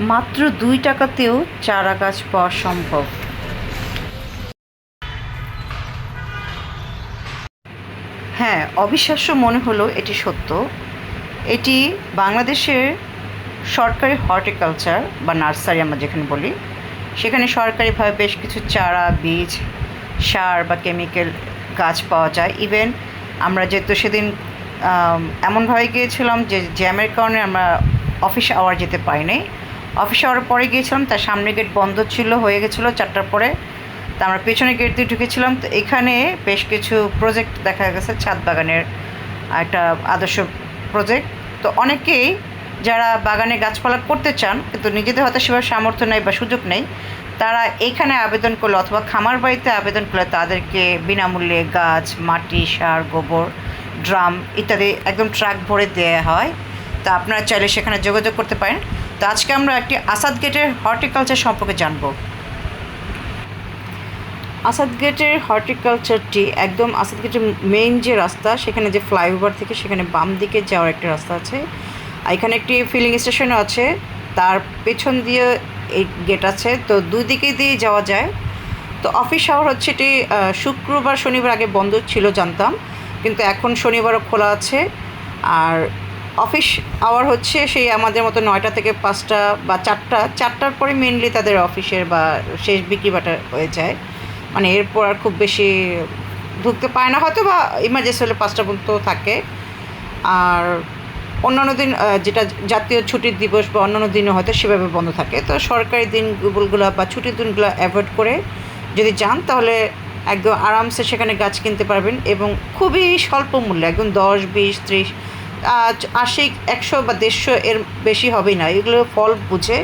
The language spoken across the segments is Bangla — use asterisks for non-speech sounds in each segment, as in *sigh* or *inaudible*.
মাত্র দুই টাকাতেও চারা গাছ পাওয়া সম্ভব। হ্যাঁ অবিশ্বাস্য মনে হলো এটি সত্য। এটি বাংলাদেশের সরকারি হর্টিকালচার বা নার্সারি আমরা যেখানে বলি, সেখানে সরকারিভাবে বেশ কিছু চারা, বীজ, সার বা কেমিক্যাল গাছ পাওয়া যায়। ইভেন আমরা যেহেতু সেদিন এমনভাবে গিয়েছিলাম যে জ্যামের কারণে আমরা অফিস আওয়ার যেতে পারি পারিনি। অফিস আওয়ার পরে গিয়েছিলাম, তার সামনে গেট বন্ধ ছিল, হয়ে গেছিল চারটার পরে। তা আমরা পেছনে গেট দিয়ে ঢুকেছিলাম, তো এখানে বেশ কিছু প্রজেক্ট দেখা গেছে, ছাদ বাগানের একটা আদর্শ প্রজেক্ট তো অনেকেই যারা বাগানে গাছপালা করতে চান, কিন্তু নিজেদের হয়তো সেভাবে সামর্থ্য নেই বা সুযোগ নেই, তারা এখানে আবেদন করলে অথবা খামার বাড়িতে আবেদন করলে তাদেরকে বিনামূল্যে গাছ, মাটি, সার, গোবর, ড্রাম ইত্যাদি একদম ট্রাক ভরে দেওয়া হয়। তা আপনারা চাইলে সেখানে যোগাযোগ করতে পারেন। তো আজকে আমরা একটি আসাদ গেটের হর্টিকালচার সম্পর্কে জানব। আসাদ গেটের হর্টিকালচারটি একদম আসাদ গেটের মেইন যে রাস্তা, সেখানে যে ফ্লাইওভার থেকে সেখানে বাম দিকে যাওয়ার একটা রাস্তা আছে। এখানে একটি ফিলিং স্টেশনও আছে, তার পেছন দিয়ে এই গেট আছে। তো দুই দিকে দিয়ে যাওয়া যায়। তো অফিস আওয়ার হচ্ছে এটি শুক্রবার, শনিবার আগে বন্ধ ছিল জানতাম। কিন্তু এখন শনিবারও খোলা আছে। আর অফিস আওয়ার হচ্ছে সেই আমাদের মতো নয়টা থেকে পাঁচটা বা চারটা, চারটার পরে মেনলি তাদের অফিসের বা শেষ বিক্রি বাটা হয়ে যায়। মানে এরপর আর খুব বেশি ঢুকতে পায় না, হয়তো বা ইমার্জেন্সি হলে পাঁচটা পর্যন্ত থাকে। আর অন্যান্য দিন যেটা জাতীয় ছুটির দিবস বা অন্যান্য দিনও হয়তো সেভাবে বন্ধ থাকে। তো সরকারি দিনগুলো বা ছুটির দিনগুলো অ্যাভয়েড করে যদি যান, তাহলে একদম আরামসে সেখানে গাছ কিনতে পারবেন এবং খুবই স্বল্প মূল্যে, একদম দশ, বিশ, ত্রিশ আশি একশো বা দেড়শো এর বেশি হবেই না। এগুলো ফল বুঝে।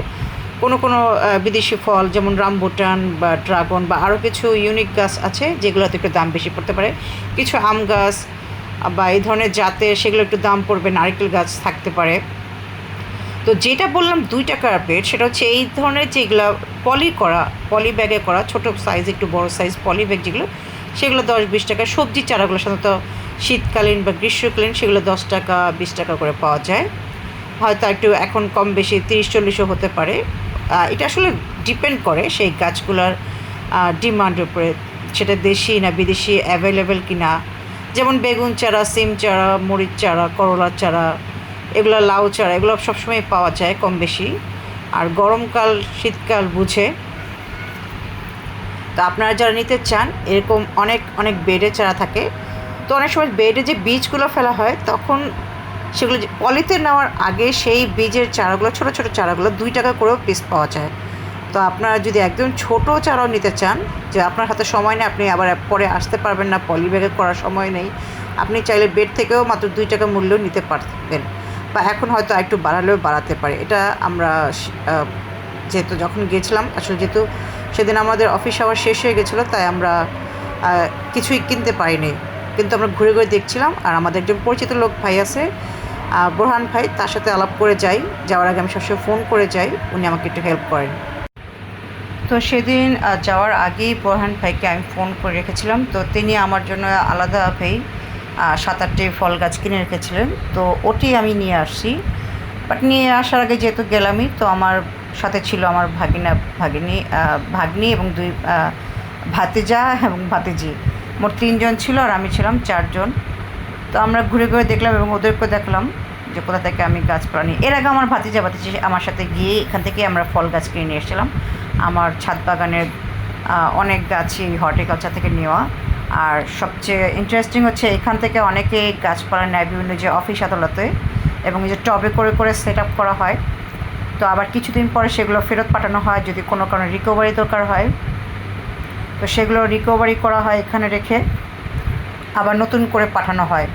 কোনো কোনো বিদেশি ফল যেমন রামবুটান বা ড্রাগন বা আরও কিছু ইউনিক গাছ আছে যেগুলোতে একটু দাম বেশি পড়তে পারে। কিছু আম গাছ বা এই ধরনের জাতের সেগুলো একটু দাম পড়বে, নারকেল গাছ থাকতে পারে। তো যেটা বললাম দুই টাকার প্লেট সেটা হচ্ছে এই ধরনের যেগুলো পলি করা পলি ব্যাগে করা, ছোটো সাইজ একটু বড় সাইজ পলি ব্যাগ যেগুলো, সেগুলো দশ বিশ টাকা। সবজি চারাগুলো সাধারণত শীতকালীন বা গ্রীষ্মকালীন সেগুলো দশ টাকা, বিশ টাকা করে পাওয়া যায়। হয়তো একটু এখন কম বেশি তিরিশ, চল্লিশও হতে পারে। এটা আসলে ডিপেন্ড করে সেই গাছগুলোর ডিমান্ডের উপরে। সেটা দেশি না বিদেশি অ্যাভেলেবেল কি না যেমন বেগুন চারা, সিম চারা, মরিচ চারা করলার চারা, এগুলো লাউ চারা, এগুলো সবসময় পাওয়া যায় কম বেশি। আর গরমকাল, শীতকাল বুঝে। তো আপনারা যারা নিতে চান, এরকম অনেক অনেক বেডে চারা থাকে। তো অনেক সময় বেডে যে বীজগুলো ফেলা হয়, তখন সেগুলো পলিতে নেওয়ার আগে সেই বীজের চারাগুলো, ছোট ছোট চারাগুলো দুই টাকা করেও পিস পাওয়া যায়। তো আপনারা যদি একদম ছোট চারাও নিতে চান, যে আপনার হাতে সময় নেই, আপনি আবার পরে আসতে পারবেন না পলি ব্যাগে করার সময় নেই, আপনি চাইলে বেড থেকেও মাত্র দুই টাকা মূল্য নিতে পারবেন। বা এখন হয়তো একটু বাড়ালেও বাড়াতে পারে। এটা আমরা যেহেতু যখন গেছিলাম, আসলে যেহেতু সেদিন আমাদের অফিস আওয়ার শেষ হয়ে গেছিল, তাই আমরা কিছুই কিনতে পারিনি। কিন্তু আমরা ঘুরে ঘুরে দেখছিলাম, আর আমাদের একজন পরিচিত লোক ভাই আছে বোরহান ভাই, তার সাথে আলাপ করে যাই, যাওয়ার আগে আমি সবসময় ফোন করে যাই, উনি আমাকে একটু হেল্প করেন। তো সেদিন যাওয়ার আগেই বোরহান ভাইকে আমি ফোন করে রেখেছিলাম, তো তিনি আমার জন্য আলাদাভাবেই সাত আটটি ফল গাছ কিনে রেখেছিলেন, তো ওটি আমি নিয়ে আসছি। বাট নিয়ে আসার আগে যেহেতু গেলামই, তো আমার সাথে ছিল আমার ভাগিনা, ভাগিনী ভাগ্নি এবং দুই ভাতিজা এবং ভাতিজি। মোট তিনজন ছিল আর আমি ছিলাম চারজন। তো আমরা ঘুরে ঘুরে দেখলাম এবং ওদেরকে দেখলাম যে কোথা থেকে আমি গাছপালা নিই এর আগে আমার ভাতিজা ভাতিজি আমার সাথে গিয়ে এখান থেকে আমরা ফল গাছ কিনে নিয়ে এসেছিলাম। আমার ছাদ বাগানের অনেক গাছই হর্টিকালচার থেকে নেওয়া। আর সবচেয়ে ইন্টারেস্টিং হচ্ছে এখান থেকে অনেকে গাছপালা নেয় বিভিন্ন যে অফিস আদালতে এবং যে টবে করে করে সেট আপ করা হয়। তো আবার কিছুদিন পরে সেগুলো ফেরত পাঠানো হয় যদি কোনো কারণে রিকভারি দরকার হয়। তো সেগুলো রিকভারি করা হয় এখানে রেখে, আবার নতুন করে পাঠানো হয়।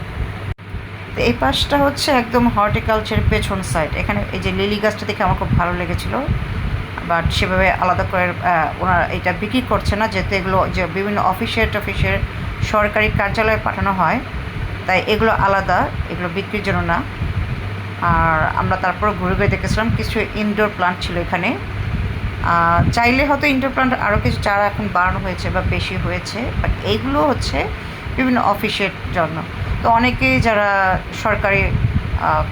তো এই পাশটা হচ্ছে একদম হর্টিকালচার পেছন সাইড এখানে এই যে লিলি গাছটা দেখে আমার খুব ভালো লেগেছিলো। বাট সেভাবে আলাদা করে ওনারা এটা বিক্রি করছে না, যেহেতু এগুলো যে বিভিন্ন অফিসের টফিসের সরকারি কার্যালয়ে পাঠানো হয়, তাই এগুলো আলাদা, এগুলো বিক্রির জন্য না। আর আমরা তারপর ঘুরে ঘুরে দেখেছিলাম, কিছু ইনডোর প্লান্ট ছিল এখানে। চাইলে হয়তো ইনডোর প্লান্ট আরও কিছু চারা এখন বাড়ানো হয়েছে বা বেশি হয়েছে বাট এইগুলো হচ্ছে বিভিন্ন অফিসের জন্য। তো অনেকেই যারা সরকারি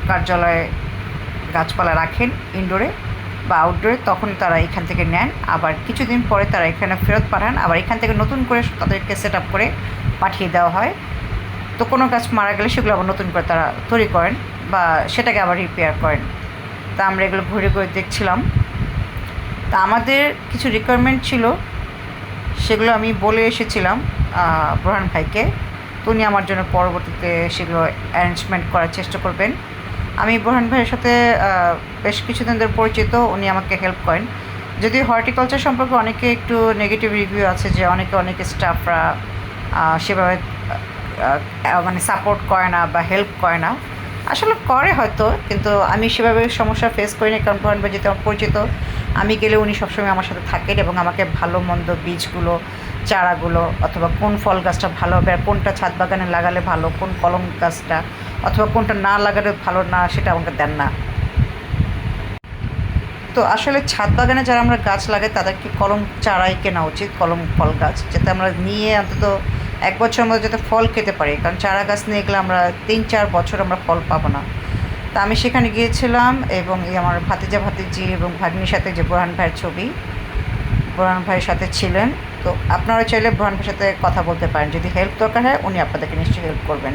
কার্যালয়ে গাছপালা রাখেন ইনডোরে বা আউটডোরে তখন তারা এখান থেকে নেন। আবার কিছুদিন পরে তারা এখানে ফেরত পাঠান। আবার এখান থেকে নতুন করে তাদেরকে সেট আপ করে পাঠিয়ে দেওয়া হয়। তো কোনো গাছ মারা গেলে সেগুলো আবার নতুন করে তারা তৈরি করেন বা সেটাকে আবার রিপেয়ার করেন। তা আমরা এগুলো ঘুরে ঘুরে দেখছিলাম। তা আমাদের কিছু রিকোয়ারমেন্ট ছিল সেগুলো আমি বলে এসেছিলাম আহ, বুরহান ভাইকে। তো উনি আমার জন্য পরবর্তীতে সেগুলো অ্যারেঞ্জমেন্ট করার চেষ্টা করবেন। আমি বুরহান ভাইয়ের সাথে বেশ কিছুদিন ধরে পরিচিত উনি আমাকে হেল্প করেন। যদি হর্টিকালচার সম্পর্কে অনেকে একটু নেগেটিভ রিভিউ আছে যে অনেকে অনেকে স্টাফরা সেভাবে মানে সাপোর্ট করে না বা হেল্প করে না। আসলে করে হয়তো কিন্তু আমি সেভাবে সমস্যা ফেস করিনি কারণ বুরহান ভাই যেহেতু আমার পরিচিত আমি গেলে উনি সবসময় আমার সাথে থাকেন এবং আমাকে ভালো মন্দ বীজগুলো, চারাগুলো অথবা কোন ফল গাছটা ভালো হবে আর কোনটা ছাদ বাগানে লাগালে ভালো, কোন কলম গাছটা অথবা কোনটা না লাগালে ভালো না সেটা আমাকে দেন না। তো আসলে ছাদ বাগানে যারা আমরা গাছ লাগাই তাদেরকে কলম চারাই কেনা উচিত, কলম ফল গাছ? যাতে আমরা নিয়ে অন্তত এক বছরের মধ্যে যাতে ফল খেতে পারি। কারণ চারা গাছ নিয়ে গেলে আমরা তিন চার বছর আমরা ফল পাবো না। তা আমি সেখানে গিয়েছিলাম এবং এই আমার ভাতিজা ভাতিজি এবং ভাগ্নির সাথে যে বোরহান ভাইয়ের ছবি, বোরহান ভাইয়ের সাথে ছিলেন। তো আপনারা চাইলে বোরহান ভাইয়ের সাথে কথা বলতে পারেন, যদি হেল্প দরকার হয় উনি আপনাদেরকে নিশ্চয়ই হেল্প করবেন।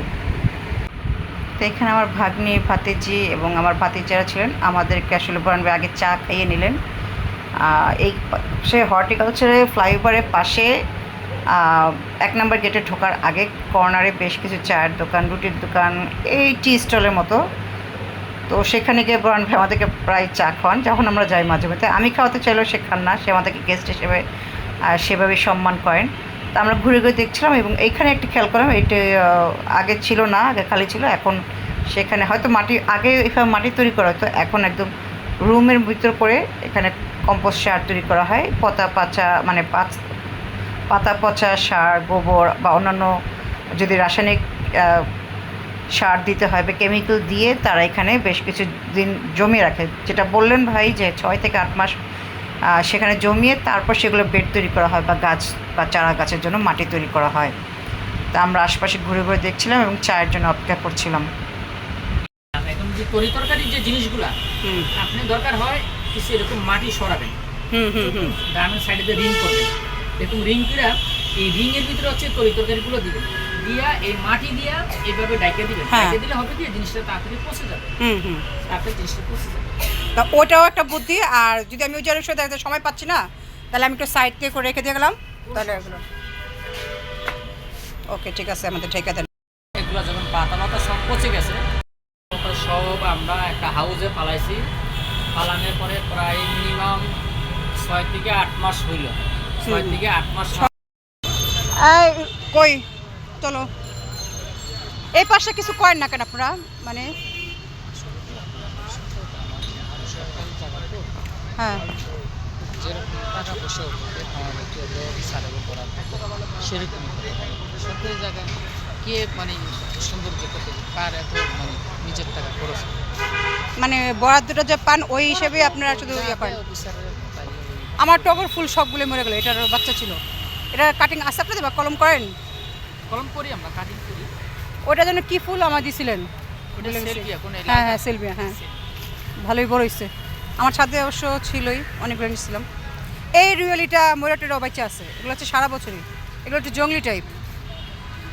তো এখানে আমার ভাগ্নি, ভাতিজি এবং আমার ভাতিজারা ছিলেন। আমাদেরকে আসলে বোরহান ভাই আগে চা খাইয়ে নিলেন। এই সে হর্টিকালচারের ফ্লাইওভারের পাশে এক নম্বর গেটে ঢোকার আগে কর্নারে বেশ কিছু চায়ের দোকান, রুটির দোকান, এই টি স্টলের মতো তো সেখানে গিয়ে ব্রান ভাই আমাদেরকে প্রায় চা খাওয়ান, যখন আমরা যাই মাঝে মাঝে আমি খাওয়াতে চাইলেও সে খান না, সে আমাদেরকে গেস্ট হিসেবে সেভাবে সম্মান করেন। তো আমরা ঘুরে ঘুরে দেখছিলাম এবং এইখানে একটি খেয়াল করলাম, এটি আগে ছিল না, আগে খালি ছিল, এখন সেখানে হয়তো মাটি, আগে এভাবে মাটি তৈরি করা হতো, এখন একদম রুমের ভিতর করে এখানে কম্পোস্ট সার তৈরি করা হয়, পাতা পাচা মানে পাঁচ, পাতা পচা সার, গোবর বা অন্যান্য যদি রাসায়নিক সার দিতে হয় বা কেমিক্যাল দিয়ে তারা এখানে বেশ কিছু দিন জমিয়ে রাখে। যেটা বললেন ভাই যে ছয় থেকে আট মাস সেখানে জমিয়ে তারপর সেগুলো বেড তৈরি করা হয় বা গাছ বা চারা গাছের জন্য মাটি তৈরি করা হয়। তা আমরা আশপাশে ঘুরে ঘুরে দেখছিলাম এবং চায়ের জন্য অপেক্ষা করছিলাম। এখন যে তরি তরকারির যে জিনিসগুলা হুম। আপনি দরকার হয় কিছু এরকম মাটি সরাবেন? হুম হুম হুম। ডানের সাইডে রিং করবেন। এরকম রিং করে এই রিং এর ভিতরে হচ্ছে তরি তরকারিগুলো দিবেন। দিয়া এই মাটি দিয়া এইভাবে ডাইকে দিবেন। হ্যাঁ। ডাইকে দিলে হবে কি? জিনিসটা তাড়াতাড়ি পচে যাবে। হুম হুম। তাড়াতাড়ি জিনিসটা পচে যাবে। তা ওটাও একটা বুদ্ধি আর যদি আমি ওই জায়গায় সাথে সময় পাচ্ছি না তাহলে আমি একটু সাইড থেকে করে রেখে দিয়ে গেলাম। তাহলে এগুলো। ওকে ঠিক আছে আমাদের ঠেকে দেন। এগুলো যখন পাতা পাতা সব পচে গেছে সব আমরা একটা হাউজে পালাইছি। পালানোর পরে প্রায় মিনিমাম ছয় থেকে আট মাস হইল। ছয়। থেকে আট মাস কই? চলো। এই পাশে কিছু করেন না কেন আপনারা? মানে হ্যাঁ। মানে বরাদ্দটা যে পান, ওই হিসেবে আপনারা শুধু ইয়ে আমার টগর ফুল সবগুলো মরে গেলো, এটার বাচ্চা ছিল। এটা কাটিং আছে আপনাদের কলম করেন? কলম করি আমরা কাটিং করি। ওটা যেন কি ফুল আমার দিছিলেন? হ্যাঁ হ্যাঁ সেলভিয়া হ্যাঁ। ভালোই বড় হয়েছে আমার সাথে অবশ্য ছিলই অনেকগুলো নিচ্ছিলাম এই রিয়েলিটা মোরাটেরও বাচ্চা আছে এগুলো হচ্ছে সারা বছরই। এগুলো হচ্ছে জঙ্গলি টাইপ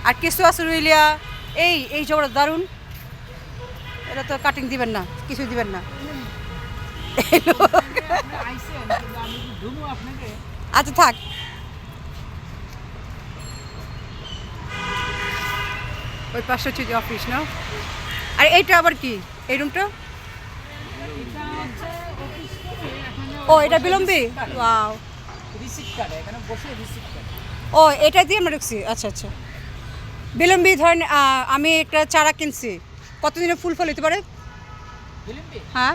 আর কিছু আছে রুইলিয়া এই এই জবড়া দারুণ। এটা তো কাটিং দিবেন না কিছু দিবেন না। আচ্ছা থাক। ওই পাশে হচ্ছে যে অফিস না? আর এইটা আবার কি? এই রুমটা ও এটা বিলম্বি? ওয়াও রিসিপ্ট কাটে এখানে বসে রিসিপ্ট কাটে ও এটা দিয়ে আমরা ঢুকছি। আচ্ছা আচ্ছা। বিলম্বি ধরেন আমি একটা চারা কিনছি। কতদিনে ফুল ফল হতে পারে? হ্যাঁ?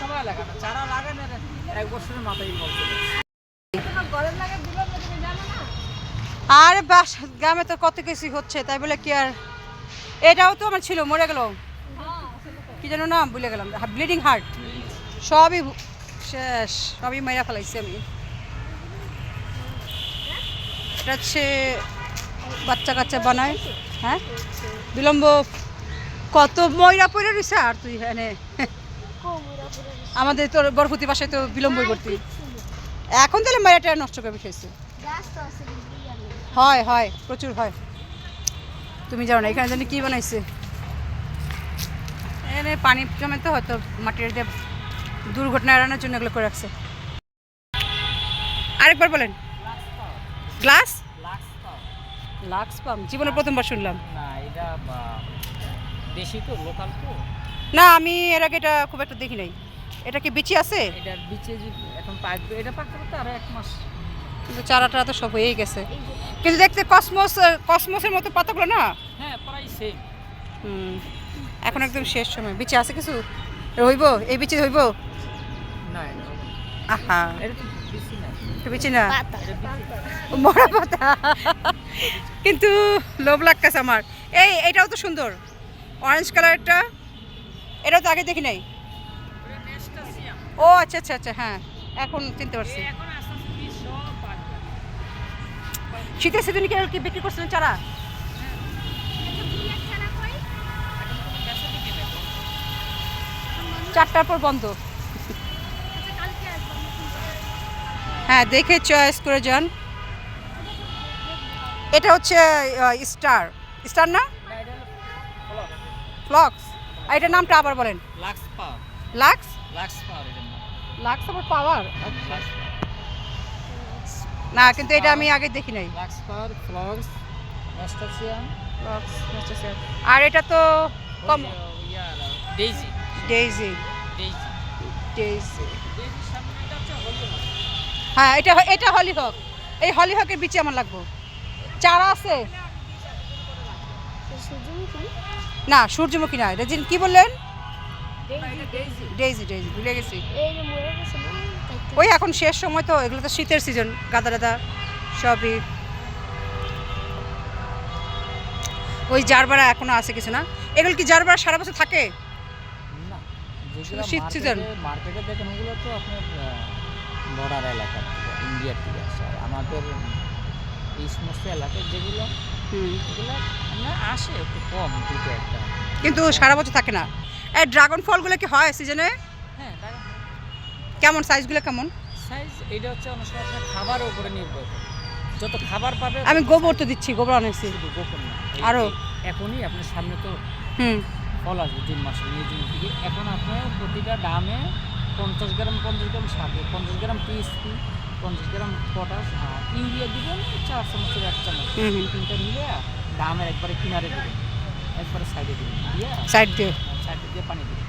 সময় লাগে না। চারা লাগে না এক বছরের মাথায় আরে বাস, গ্রামে তো কত কিছু হচ্ছে, তাই বলে কি আর? এটাও তো আমার ছিল, মরে গেল। কি যেন নাম, ভুলে গেলাম। ব্লিডিং হার্ট সবই শেষ, সবই মেরা ফেলাইছি আমি। এটা হচ্ছে বাচ্চা কাচ্চা বানায় হ্যাঁ? বিলম্ব, কত ময়রা পড়ে রয়েছে আর তুই হ্যাঁ আমাদের তোর বরফতি বাসায় তো বিলম্বই ভর্তি। এখন তাহলে মায়াটা নষ্ট করে বসেছে হয় হয় প্রচুর হয়। তুমি জানো না এখানে জানি কি বানাইছে? এখানে পানি জমে তো হয়তো মাটির দিয়ে দুর্ঘটনা এড়ানোর জন্য এগুলো করে রাখছে। আরেকবার বলেন। গ্লাস? Lux palm. জীবনে প্রথমবার শুনলাম। না এটা দেশি তো লোকাল তো। না আমি এর আগে এটা খুব একটা দেখি নাই। এটা কি বিচি আছে? এটার বিচে এখন পাকবে এটা পাকতে পাকতে আরও এক মাস। কিন্তু চারাটা তো সব হয়েই গেছে। কিন্তু দেখতে কসমস কসমসের মতো পাতাগুলো না? হ্যাঁ প্রায় সেম হুম এখন একদম শেষ সময়। বিচে আছে কিছু? হইব এই বিচে হইব। আহা। বিচি না। মরা পাতা। কিন্তু লোভ লাগতেছে আমার। এই এটাও তো সুন্দর। অরেঞ্জ কালারটা এটাও তো আগে দেখি নাই? ও আচ্ছা আচ্ছা আচ্ছা হ্যাঁ। এখন চিনতে পারছি। শীতের সিজনে কি আর কি বিক্রি করছিলেন চারা? চারটার পর বন্ধ। হ্যাঁ দেখে চয়েস করে যান। এটা হচ্ছে স্টার স্টার না? ফ্লক্স আর এটার নামটা আবার বলেন। Lux power Lux Lux power Lux power power না কিন্তু এটা আমি আগে দেখি নাই। Lux phlox. আর এটা তো কম ডেইজি ডেইজি ডেইজি ডেইজি হ্যাঁ এটা এটা হলি হক এই হলি হকের বিচি আমার লাগবো। চারা আছে? না সূর্যমুখী না রেজিন কি বললেন? ডেইজি ডেইজি ভুলে গেছি। ওই এখন শেষ সময় তো এগুলো তো শীতের সিজন গাদা গাদা সবই। ওই জারবারা এখনও আছে কিছু না। এগুলো কি জারবারা সারা বছর থাকে? না শীত season? মার্কেটে দেখেন ওগুলো তো আপনার বর্ডার এলাকার থেকে ইন্ডিয়ার থেকে আসে। আর আমাদের এই সমস্ত এলাকায় যেগুলো এগুলো আসে একটু কম দুটো একটা। কিন্তু সারা বছর থাকে না। এই ড্রাগন ফলগুলো কি হয় সিজনে কেমন সাইজগুলো কেমন? সাইজ এটা হচ্ছে অনেক সময় আপনার খাবারের উপরে নির্ভর যত খাবার পাবে আমি গোবর তো দিচ্ছি গোবর শুধু গোপন না এই- আরও? এই- এখনই আপনার সামনে তো হুম। ফল আসবে তিন মাসে মে জুন থেকে। এখন আপনার প্রতিটা ডামে পঞ্চাশ গ্রাম পঞ্চাশ গ্রাম সার পঞ্চাশ গ্রাম টিএসপি পঞ্চাশ গ্রাম পটাশ আর ইউরিয়া দিবেন চার চামচের এক চামচ। তিনটা মিলে ডামের একবারে কিনারে দেবেন একবারে সাইডে দিবেন দিয়ে সাইড দিয়ে। সাইডে দিয়ে পানি দিবেন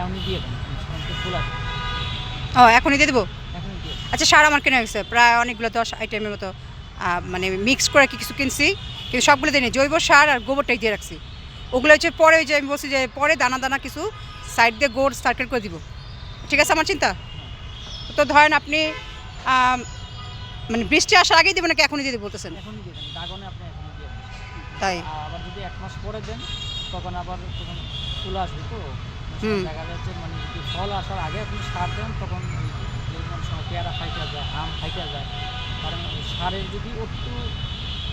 এমনি দিয়ে সমস্ত ফুল আসবে। ও এখনই দিয়ে দেবো? দিয়ে। আচ্ছা সার আমার কেনা গেছে প্রায় অনেকগুলো দশ আইটেমের মতো মানে মিক্স করে কি কিছু কিনছি কিন্তু সবগুলো দিই জৈব সার আর গোবরটাই দিয়ে রাখছি। ওগুলো হচ্ছে পরে ওই যে আমি বলছি যে পরে দানা দানা কিছু সাইড দিয়ে গোড় সার্কেল করে দিব। ঠিক আছে আমার চিন্তা? তো ধরেন আপনি মানে বৃষ্টি আসার আগেই দেবেন নাকি এখনই দিয়ে দেবো বলতেছেন? দিয়ে দিয়ে তাই। আবার যদি এক মাস পরে দেন তখন আবার তখন ফুল আসবে তো। দেখা যাচ্ছে মানে যদি ফল আসার আগে আপনি সার দেন তখন যেমন সময় পেয়ারা খাইতে যায় আম খাইতে যায়। কারণ সারের যদি একটু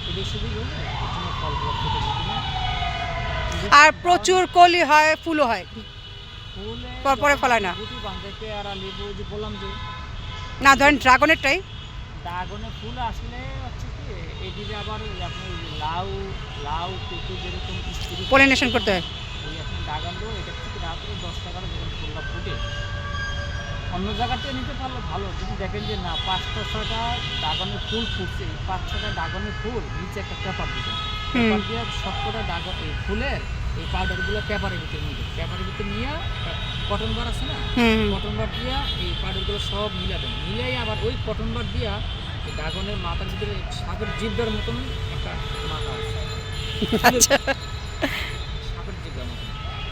এদিক সেদিক হলে জন্য ফলগুলো ফেটে যায় আর প্রচুর কলি হয় ফুলও হয়। ফুলে পর- ফলায় না। পেয়ারা লেবু যে বললাম যে না ধরেন ড্রাগনেরটাই? ড্রাগনে ফুল আসলে হচ্ছে কি এদিকে আবার আপনি লাউ লাউ পেঁপে যেরকম পলিনেশন করতে হয়। এখন ডাগান এটা রাত্রে দশ টাকার যখন ফুলটা ফুটে অন্য জায়গাতে নিতে পারলে ভালো যদি দেখেন যে না পাঁচটা ছটা ড্রাগনের ফুল ফুটছে। এই পাঁচ ছটা ড্রাগনের ফুল নিচে একটা পেপার দিবেন। পেপার দিয়ে সবকটা ড্রাগন এই ফুলের এই পাউডারগুলো পেপারের ভিতরে নিয়ে পেপারের ভিতরে নিয়ে কটন বার আছে না। কটন বার দিয়া এই পাউডারগুলো সব মিলাবেন। মিলাই আবার ওই কটন বার দিয়া এই ড্রাগনের মাথার ভিতরে সাপের জিব্বার মতন একটা মাথা আছে আচ্ছা সাপের জিব্বার মতন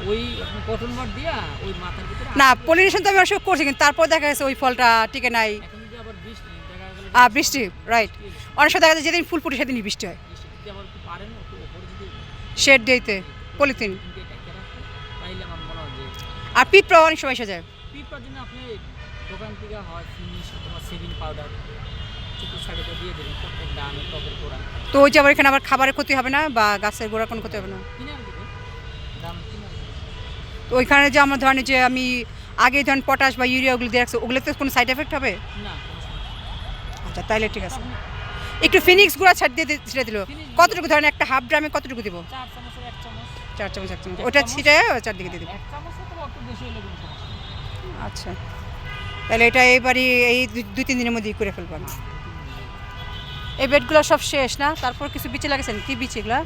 ওই কটন বার দিয়া ওই মাথার ভিতরে না পলিনেশন তো আমি অবশ্য করছি কিন্তু তারপর দেখা গেছে ওই ফলটা টিকে নাই। আবার বৃষ্টি রাইট অনেক সময় দেখা যায় যেদিন ফুল ফুটে সেদিনই বৃষ্টি হয়। শেড দিতে পলিথিন আর পিঁপড়া অনেক সময় এসে যায়। পিঁপড়ার জন্য আপনি দোকান থেকে হয় ফিনিশ অথবা সেভিং পাউডার চতুর সাইডে দিয়ে দেবেন প্রত্যেক ডামে টপের গোড়া। তো ওই যে আবার এখানে আবার খাবারের ক্ষতি হবে না বা গাছের গোড়ার কোনো ক্ষতি হবে না কিনার দিকে দাম কিনার দিকে তো ওইখানে যে আমার ধরেন যে আমি আগে ধরেন পটাশ বা ইউরিয়া ওগুলো দিয়ে রাখছে ওগুলোতে কোনো সাইড এফেক্ট হবে? না। আচ্ছা তাইলে ঠিক আছে। একটু ফিনিক্স গুঁড়া ছাড় দিয়ে ছিটে দিল। কতটুকু ধরেন একটা হাফ ড্রামে কতটুকু দিব? চার চামচ। এক চামচ। ওটা? ছিটে চারদিকে দিয়ে দিব। আচ্ছা। তাহলে এটা এবারই এই দুই- তিন দিনের মধ্যেই করে ফেলব আমি। এই বেডগুলো সব শেষ না? তারপর কিছু বিচে লাগাইছেন? কি বিচি এগুলা?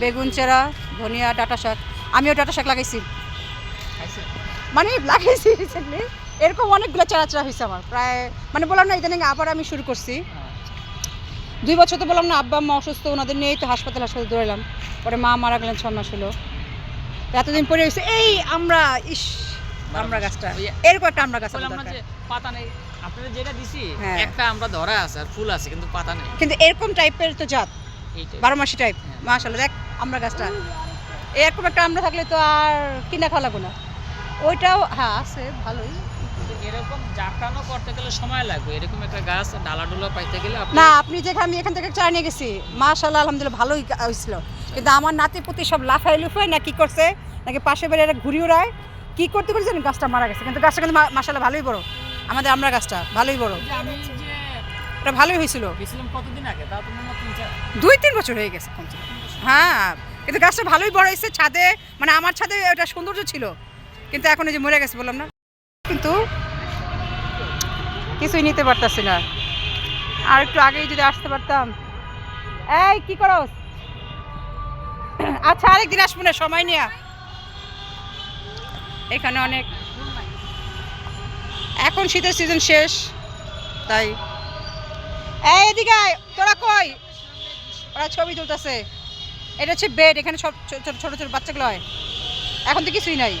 বেগুন চেরা ধনিয়া ডাটা শাক আমিও ডাটা শাক লাগাইছি? মানে লাগাইছি রিসেন্টলি এরকম অনেকগুলো চারা চারা হয়েছে আমার। প্রায় মানে বললাম না ইদানিং আবার আমি শুরু করছি। দুই বছর তো বললাম না আব্বা আম্মা অসুস্থ ওনাদের নিয়েই তো হাসপাতাল হাসপাতাল দৌড়ালাম পরে মা মারা গেলেন ছ মাস হলো। এতদিন পরে গেছে এই আমরা ইস আমরা গাছটা। এরকম একটা আমরা গাছ পাতা নেই। যেটা দিছি হ্যাঁ। একটা আমরা ধরা আছে আর ফুল আছে কিন্তু পাতা নেই। কিন্তু এরকম টাইপের তো জাত। বারো মাসি টাইপ হ্যাঁ। মাশাল্লাহ দেখ আমরা গাছটা। এরকম একটা আমরা থাকলে তো আর কিনা খাওয়া লাগবে না। ওইটাও হ্যাঁ আছে ভালোই। কিন্তু এরকম জাটানো করতে গেলে সময় লাগবে। এরকম একটা গাছ ডালা ডোলা পাইতে গেলে না আপনি যেখানে আমি এখান থেকে চা নিয়ে গেছি। মাশাল্লাহ আলহামদুলিল্লাহ ভালোই হয়েছিল। কিন্তু আমার নাতি পুতি সব লাফাই লুফাই না কি করছে? নাকি পাশে বেড়ে একটা ঘুরি উড়ায়? কি করতে করতে জানি গাছটা মারা গেছে। কিন্তু গাছটা কিন্তু মাশাল্লাহ ভালোই বড়। আমাদের আমরা গাছটা ভালোই বড়। আমি যে এটা ভালোই হয়েছিল। গেছিলাম কতদিন আগে? দুই তিন বছর হয়ে গেছে হ্যাঁ কিন্তু গাছটা ভালোই বড় হয়েছে ছাদে। মানে আমার ছাদে ওটা সৌন্দর্য ছিল। কিন্তু এখন এই যে মরে গেছে বললাম না। কিন্তু কিছুই নিতে পারতাছি না। আর একটু আগেই যদি আসতে পারতাম। এই, কি করো আচ্ছা আরেকদিন আসব না, সময় নিয়ে। এখানে অনেক এখন শীতের সিজন শেষ, তাই। এই, এদিকে তোরা কই? ওরা ছবি তুলতেছে। এটা হচ্ছে বেড এখানে সব ছোট ছোট বাচ্চাগুলো হয়। এখন তো কিছুই নাই।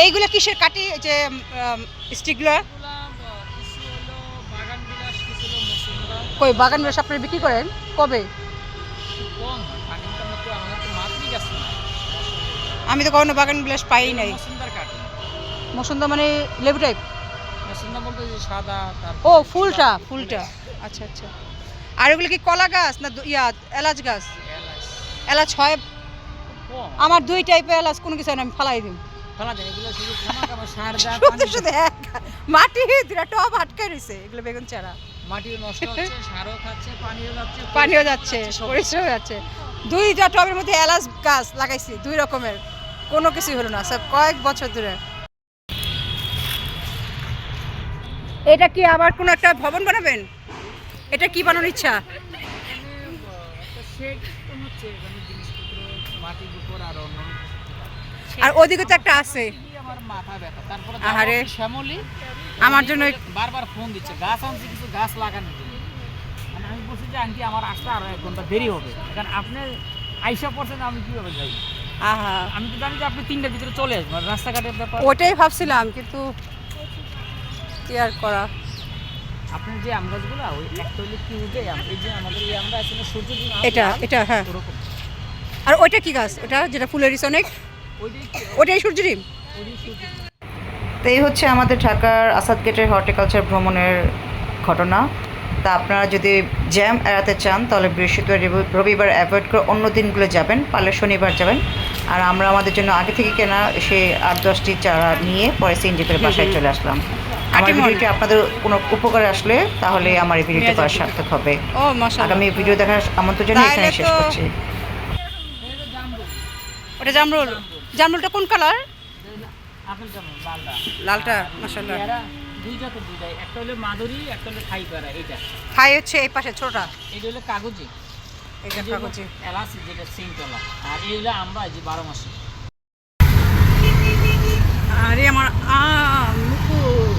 এইগুলো কিসের কাটি যে স্টিকগুলো? বিলাস কই, বাগান বেশ আপনারা বিক্রি করেন? কবে? আমি তো কখনো বাগান বিলাস পাই নাই। মসুন্দা মানে লেবু টাইপ ও, ফুলটা ফুলটা। আচ্ছা আচ্ছা। আর এগুলো কি কলা গাছ না ইয়া, এলাচ গাছ? এলাচ। হয়। আমার দুই টাইপের এলাচ, কোনো কিছু আমি ফালাই দিই। ফেলা যায় এগুলো শুধু *laughs* খামাখামা সার দেওয়া পানি শুধু মাটি দুটা টব আটকে রয়েছে এগুলো বেগুন চারা। মাটিও নষ্ট হচ্ছে সারও খাচ্ছে পানিও যাচ্ছে পানিও যাচ্ছে পরিশ্রম যাচ্ছে। দুইটা টবের মধ্যে এলাচ গাছ লাগাইছি দুই রকমের। কোনো কিছুই হলো না সব কয়েক বছর ধরে। এটা কি আবার কোনো একটা ভবন বানাবেন? এটা কি বানানোর ইচ্ছা একটা শেড তো হচ্ছে এখানে জিনিসপত্র মাটির উপর আর অন্য আর ওদিকে তো একটা আছে। আমার মাথা ব্যথা তারপরে আহারে। শ্যামলি আমার জন্য বারবার ফোন দিচ্ছে গাছ আনছি কিছু গাছ লাগানোর জন্য মানে আমি বলছি যে আন্টি আমার আসতে আরও এক ঘণ্টা দেরি হবে। কারণ আপনি আইসা পড়ছেন আমি কীভাবে যাই? আহা। আমি তো জানি যে আপনি তিনটার ভিতরে চলে আসবেন রাস্তাঘাটের ব্যাপার ওটাই ভাবছিলাম কিন্তু কি আর করা? আপনার যে আমগাছগুলো ওই একটা হলে কি উঠে আম- এই যে আমাদের এই আমরা আসলে সূর্য এটা এটা হ্যাঁ। আর ওইটা কি গাছ? ওটা যেটা ফুলের অনেক? ওটাই সূর্য তো এই হচ্ছে আমাদের ঢাকার আসাদ গেটের হর্টিকালচার ভ্রমণের ঘটনা। তা আপনারা যদি জ্যাম এড়াতে চান তাহলে বৃহস্পতিবার রবিবার অ্যাভয়েড করে অন্য দিনগুলো যাবেন পারলে শনিবার যাবেন। আর আমরা আমাদের জন্য আগে থেকে কেনা সেই আট দশটি চারা নিয়ে পরে সিএনজি করে বাসায় চলে আসলাম। আমার ভিডিওটি আপনাদের কোনো উপকারে আসলে তাহলে আমার এই ভিডিওটি করা সার্থক হবে। আগামী ভিডিও দেখার আমন্ত্রণ জানিয়ে এখানে শেষ করছি। ওটা জামরুল? জামরুলটা কোন কালার? লালটা মাশাআল্লাহ। দুইটা তো দুইটাই একটা হলো মাধুরী একটা হলো থাই এইটা। খাই হচ্ছে এই পাশে ছোটটা। এটা হলো কাগজি। এটা এই যে হলো কাগজে। এলাচ যেটা আর এই হলো আমরা যে মাসে। আরে আমার আম মুকুল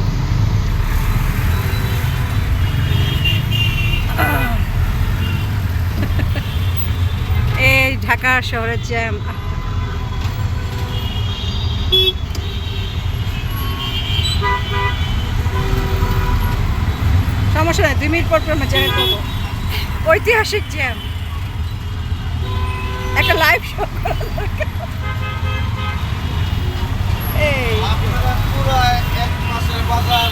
এই ঢাকা শহরের জ্যাম সমস্যা নাই, দুই মিনিট পর পর আমরা করব। ঐতিহাসিক জ্যাম একটা লাইভ শো এই। পুরো এক মাসের বাজার